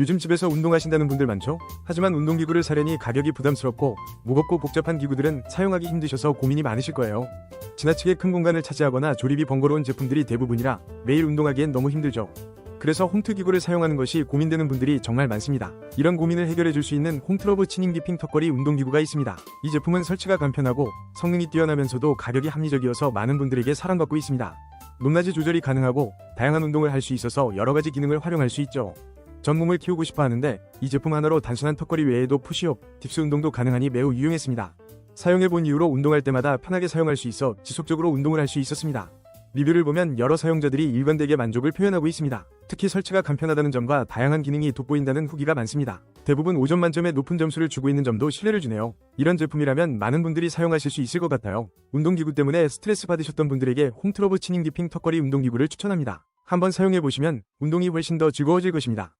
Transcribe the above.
요즘 집에서 운동하신다는 분들 많죠? 하지만 운동기구를 사려니 가격이 부담스럽고 무겁고 복잡한 기구들은 사용하기 힘드셔서 고민이 많으실 거예요. 지나치게 큰 공간을 차지하거나 조립이 번거로운 제품들이 대부분이라 매일 운동하기엔 너무 힘들죠. 그래서 홈트 기구를 사용하는 것이 고민되는 분들이 정말 많습니다. 이런 고민을 해결해 줄 수 있는 홈트러브 치닝 디핑 턱걸이 운동기구가 있습니다. 이 제품은 설치가 간편하고 성능이 뛰어나면서도 가격이 합리적이어서 많은 분들에게 사랑받고 있습니다. 높낮이 조절이 가능하고 다양한 운동을 할 수 있어서 여러 가지 기능을 활용할 수 있죠. 전 몸을 키우고 싶어 하는데 이 제품 하나로 단순한 턱걸이 외에도 푸시업, 딥스 운동도 가능하니 매우 유용했습니다. 사용해본 이후로 운동할 때마다 편하게 사용할 수 있어 지속적으로 운동을 할 수 있었습니다. 리뷰를 보면 여러 사용자들이 일관되게 만족을 표현하고 있습니다. 특히 설치가 간편하다는 점과 다양한 기능이 돋보인다는 후기가 많습니다. 대부분 5점 만점의 높은 점수를 주고 있는 점도 신뢰를 주네요. 이런 제품이라면 많은 분들이 사용하실 수 있을 것 같아요. 운동기구 때문에 스트레스 받으셨던 분들에게 홈트러브 치닝 디핑 턱걸이 운동기구를 추천합니다. 한번 사용해보시면 운동이 훨씬 더 즐거워질 것입니다.